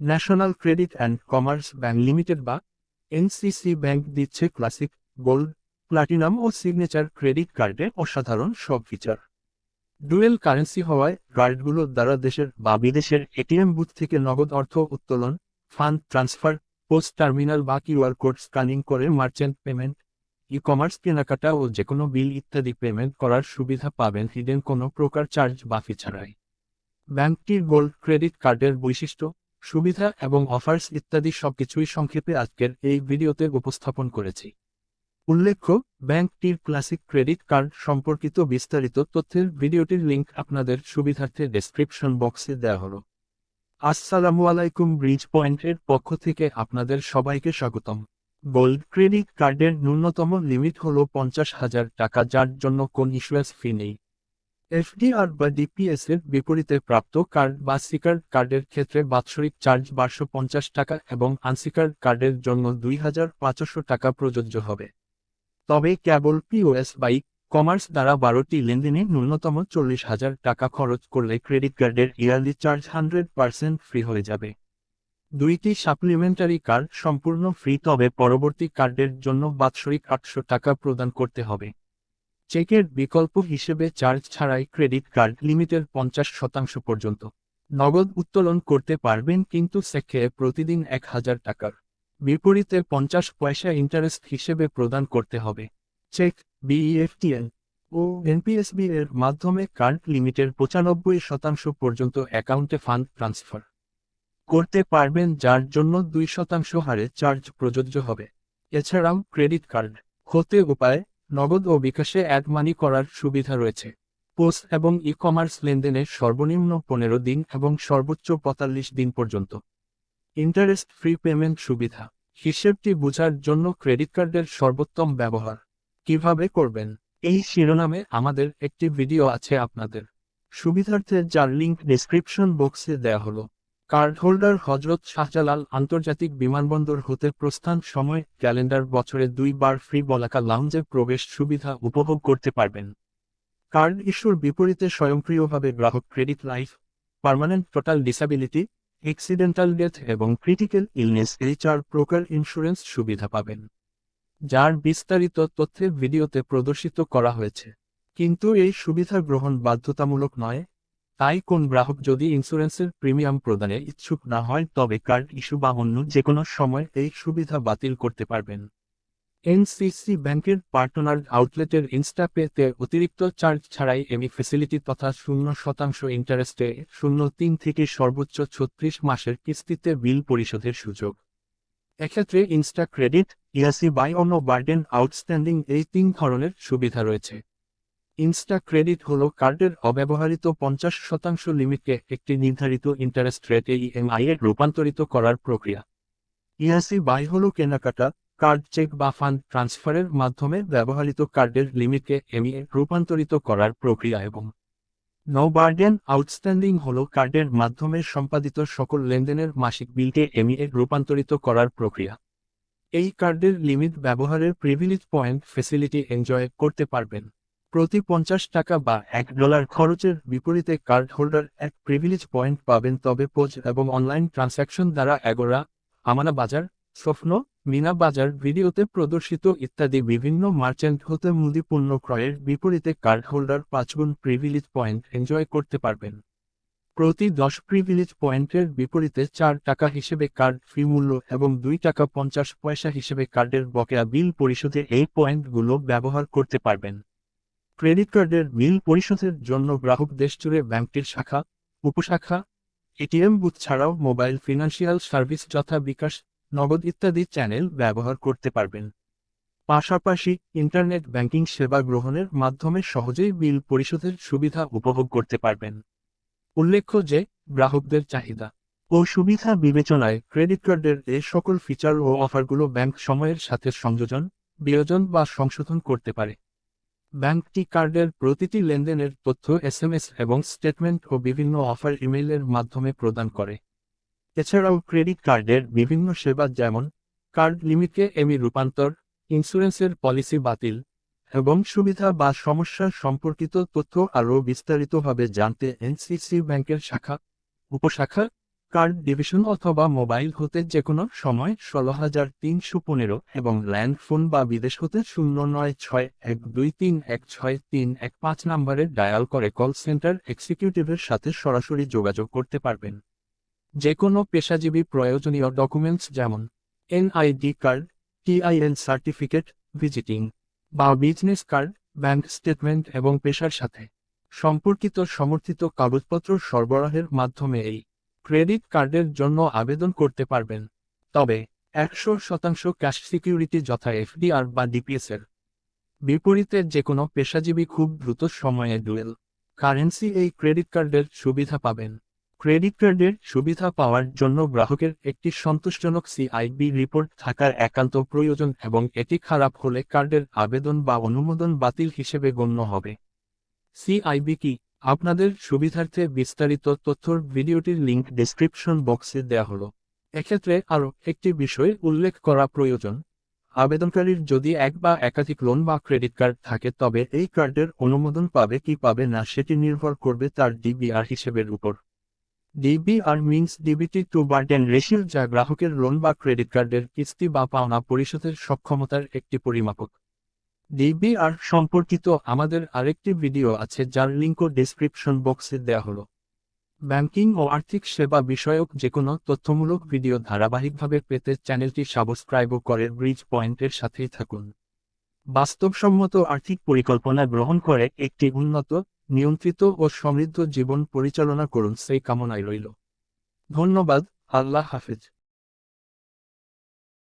National credit and commerce bank limited বা NCC bank দিচ্ছে classic gold, platinum ও signature credit কার্ডে অসাধারণ সব ফিচার। ডুয়েল কারেন্সি হওয়ায় কার্ডগুলো দ্বারা দেশের বা বিদেশের এটিএম বুথ থেকে নগদ অর্থ উত্তোলন, ফান্ড ট্রান্সফার, পোস্ট টার্মিনাল বা কিউআর কোড স্ক্যানিং করে মার্চেন্ট পেমেন্ট ই কমার্স কেনাকাটা ও যেকোনো বিল ইত্যাদি পেমেন্ট করার সুবিধা পাবেন হিডেন কোনো প্রকার চার্জ বা ফি ব্যাংকটির গোল্ড ক্রেডিট কার্ডের বৈশিষ্ট্য সুবিধা এবং অফার্স ইত্যাদি সবকিছুই সংক্ষেপে আজকের এই ভিডিওতে উপস্থাপন করেছি। উল্লেখ্য, ব্যাংকটির ক্লাসিক ক্রেডিট কার্ড সম্পর্কিত বিস্তারিত তথ্যের ভিডিওটির লিংক আপনাদের সুবিধার্থে ডেসক্রিপশন বক্সে দেওয়া হলো। আসসালামু আলাইকুম ব্রিজ পয়েন্টের পক্ষ থেকে আপনাদের সবাইকে স্বাগতম। গোল্ড ক্রেডিট কার্ডের ন্যূনতম লিমিট হল পঞ্চাশ হাজার টাকা, যার জন্য কোন ইস্যুয়েন্স ফি নেই। এফডিআর বা ডিপিএস এর বিপরীতে প্রাপ্ত কার্ড বা সিকার্ড কার্ডের ক্ষেত্রে বাৎসরিক চার্জ বারশো পঞ্চাশ টাকা এবং আনসিকার্ড কার্ডের জন্য দুই হাজার পাঁচশো টাকা প্রযোজ্য হবে। তবে কেবল পিওএস বাই কমার্স দ্বারা বারোটি লেনদেনে ন্যূনতম চল্লিশ হাজার টাকা খরচ করলে ক্রেডিট কার্ডের yearly charge hundred percent free হয়ে যাবে। দুইটি সাপ্লিমেন্টারি কার্ড সম্পূর্ণ ফ্রি, তবে পরবর্তী কার্ডের জন্য বাৎসরিক আটশো টাকা প্রদান করতে হবে। চেকের বিকল্প হিসেবে চার্জ ছাড়াই ক্রেডিট কার্ড লিমিটের পঞ্চাশ শতাংশ পর্যন্ত। নগদ উত্তোলন করতে পারবেন কিন্তু সেক্ষে প্রতিদিন এক হাজার টাকার। বিপরীতে পঞ্চাশ পয়সা ইন্টারেস্ট হিসেবে প্রদান করতে হবে। চেক বিইএফটিএল ও এনপিএসবি এর মাধ্যমে কার্ড লিমিটের পঁচানব্বই শতাংশ পর্যন্ত অ্যাকাউন্টে ফান্ড ট্রান্সফার করতে পারবেন, যার জন্য দুই শতাংশ হারে চার্জ প্রযোজ্য হবে। এছাড়াও ক্রেডিট কার্ড হতে উপায় নগদ ও বিকাশে অ্যাড মানি করার সুবিধা রয়েছে। পোস্ট এবং ই কমার্স লেনদেনে সর্বনিম্ন পনেরো দিন এবং সর্বোচ্চ পঁয়তাল্লিশ দিন পর্যন্ত। ইন্টারেস্ট ফ্রি পেমেন্ট সুবিধা। হিসেবটি বোঝার জন্য ক্রেডিট কার্ডের সর্বোত্তম ব্যবহার। কীভাবে করবেন? এই শিরোনামে আমাদের একটি ভিডিও আছে আপনাদের। সুবিধার্থে যার লিঙ্ক ডেসক্রিপশন বক্সে দেয়া হলো। কার্ড হোল্ডার হজরত শাহজালাল আন্তর্জাতিক বিমানবন্দর হতে প্রস্থান সময় ক্যালেন্ডার বছরে দুইবার ফ্রি বলাকা লাউঞ্জে প্রবেশ সুবিধা উপভোগ করতে পারবেন। কার্ড ইস্যুর বিপরীতে স্বয়ংক্রিয়ভাবে গ্রাহক credit life, permanent total disability accidental death এবং ক্রিটিক্যাল ইলনেস এইচআর প্রকার ইন্স্যুরেন্স সুবিধা পাবেন। যার বিস্তারিত তথ্যের ভিডিওতে প্রদর্শিত করা হয়েছে। কিন্তু এই সুবিধা গ্রহণ বাধ্যতামূলক নয় তাই কোন গ্রাহক যদি ইন্স্যুরেন্সের প্রিমিয়াম প্রদানে ইচ্ছুক না হয়, তবে কার্ড ইস্যু বা অন্য যে কোনো সময় এই সুবিধা বাতিল করতে পারবেন। এনসিসি ব্যাংকের পার্টনার আউটলেটের ইনস্টাপেতে অতিরিক্ত চার্জ ছাড়াই এমি ফেসিলিটি তথা শূন্য শতাংশ ইন্টারেস্টে শূন্য তিন থেকে সর্বোচ্চ ছত্রিশ মাসের কিস্তিতে বিল পরিশোধের সুযোগ। এক্ষেত্রে ইনস্টা ক্রেডিট, ইয়াসি বাই অন্য বার্ডেন আউটস্ট্যান্ডিং এই তিন ধরনের সুবিধা রয়েছে। ইনস্টা ক্রেডিট হল কার্ডের অব্যবহৃত পঞ্চাশ শতাংশ লিমিটকে একটি নির্ধারিত ইন্টারেস্ট রেটে ইএমআই এ রূপান্তরিত করার প্রক্রিয়া। ইয়াসি বাই হল কেনাকাটা, কার্ড চেক বা ফান্ড ট্রান্সফারের মাধ্যমে ব্যবহৃত কার্ডের লিমিটকে এমইএ রূপান্তরিত করার প্রক্রিয়া এবং নৌবার্ডেন আউটস্ট্যান্ডিং হল কার্ডের মাধ্যমে সম্পাদিত সকল লেনদেনের মাসিক বিলকে এমইএ রূপান্তরিত করার প্রক্রিয়া। এই কার্ডের লিমিট ব্যবহারের প্রিভিলেজ পয়েন্ট ফেসিলিটি এনজয় করতে পারবেন। প্রতি পঞ্চাশ টাকা বা এক ডলার খরচের বিপরীতে কার্ড হোল্ডার এক প্রিভিলেজ পয়েন্ট পাবেন তবে পোজ এবং অনলাইন ট্রান্স্যাকশন দ্বারা এগোরা, আমানা বাজার, স্বপ্ন, মিনা বাজার ভিডিওতে প্রদর্শিত ইত্যাদি বিভিন্ন মার্চেন্ট হতে পণ্য ক্রয়ের বিপরীতে কার্ড হোল্ডার পাঁচগুণ প্রিভিলেজ পয়েন্ট এনজয় করতে পারবেন। প্রতি দশ প্রিভিলেজ পয়েন্টের বিপরীতে চার টাকা হিসেবে কার্ড ফি মূল্য এবং দুই টাকা পঞ্চাশ পয়সা হিসেবে কার্ডের বকেয়া বিল পরিশোধে এই পয়েন্টগুলো ব্যবহার করতে পারবেন। ক্রেডিট কার্ডের বিল পরিশোধের জন্য গ্রাহক দেশজুড়ে ব্যাংকটির শাখা, উপশাখা, এটিএম বুথ ছাড়াও মোবাইল ফিনান্সিয়াল সার্ভিস যথা বিকাশ, নগদ ইত্যাদি চ্যানেল ব্যবহার করতে পারবেন। পাশাপাশি ইন্টারনেট ব্যাংকিং সেবা গ্রহণের মাধ্যমে সহজেই বিল পরিশোধের সুবিধা উপভোগ করতে পারবেন। উল্লেখ্য যে, গ্রাহকদের চাহিদা ও সুবিধা বিবেচনায় ক্রেডিট কার্ডের এ সকল ফিচার ও অফারগুলো ব্যাংক সময়ের সাথে সংযোজন, বিয়োজন বা সংশোধন করতে পারে। ব্যাংকটি কার্ডের প্রতিটি লেনদেনের তথ্য, এসএমএস এবং স্টেটমেন্ট ও বিভিন্ন অফার ইমেইলের মাধ্যমে প্রদান করে। এছাড়াও ক্রেডিট কার্ডের বিভিন্ন সেবা যেমন, কার্ড লিমিটকে এমি রূপান্তর, ইন্স্যুরেন্সের পলিসি বাতিল, এবং সুবিধা বা সমস্যা সম্পর্কিত তথ্য আরও বিস্তারিতভাবে জানতে এনসিসি ব্যাংকের শাখা, উপশাখা কার্ড ডিভিশন অথবা মোবাইল হতে যে কোনো সময় ষোলো হাজার তিনশো পনেরো এবং ল্যান্ড ফোন বা বিদেশ হতে শূন্য নয় ছয় এক দুই তিন এক ছয় তিন এক পাঁচ নম্বরে ডায়াল করে কল সেন্টার এক্সিকিউটিভের সাথে সরাসরি যোগাযোগ করতে পারবেন। যে কোনো পেশাজীবী প্রয়োজনীয় ডকুমেন্টস যেমন NID card, TIN certificate, visiting বা বিজনেস কার্ড, ব্যাংক স্টেটমেন্ট এবং পেশার সাথে সম্পর্কিত সমর্থিত কাগজপত্র সরবরাহের মাধ্যমে এই ক্রেডিট কার্ডের জন্য আবেদন করতে পারবেন। তবে, একশো শতাংশ ক্যাশ সিকিউরিটি যথা এফডিআর বা ডিপিএস এর। বিপরীতে যে কোনো পেশাজীবী খুব দ্রুত সময়ে ডুয়েল কারেন্সি এই ক্রেডিট কার্ডের সুবিধা পাবেন। ক্রেডিট কার্ডের সুবিধা পাওয়ার জন্য গ্রাহকের একটি সন্তোষজনক সিআইবি রিপোর্ট থাকার একান্ত প্রয়োজন এবং এটি খারাপ হলে কার্ডের আবেদন বা অনুমোদন বাতিল হিসেবে গণ্য হবে। সিআইবি কি? আপনাদের সুবিধার্থে বিস্তারিত তথ্যর ভিডিওটির লিংক ডেসক্রিপশন বক্সে দেওয়া হলো। এক্ষেত্রে আরও একটি বিষয় উল্লেখ করা প্রয়োজন। আবেদনকারীর যদি এক বা একাধিক লোন বা ক্রেডিট কার্ড থাকে, তবে এই কার্ডের অনুমোদন পাবে কি পাবে না সেটি নির্ভর করবে তার ডিবিআর হিসেবের উপর। DBR means DBT to burden ratio যা গ্রাহকের লোন বা ক্রেডিট কার্ডের কিস্তি বা পাওনা পরিশোধের সক্ষমতার একটি পরিমাপক। ডিবিআর সম্পর্কিত আমাদের আরেকটি ভিডিও আছে যার লিঙ্কও ডেসক্রিপশন বক্সে দেওয়া হলো। ব্যাংকিং ও আর্থিক সেবা বিষয়ক যে কোনো তথ্যমূলক ভিডিও ধারাবাহিকভাবে পেতে চ্যানেলটি সাবস্ক্রাইব করে ব্রিজ পয়েন্টের সাথেই থাকুন। বাস্তবসম্মত আর্থিক পরিকল্পনা গ্রহণ করে একটি উন্নত, নিয়ন্ত্রিত ও সমৃদ্ধ জীবন পরিচালনা করুন সেই কামনায় রইল। ধন্যবাদ, আল্লাহ হাফেজ।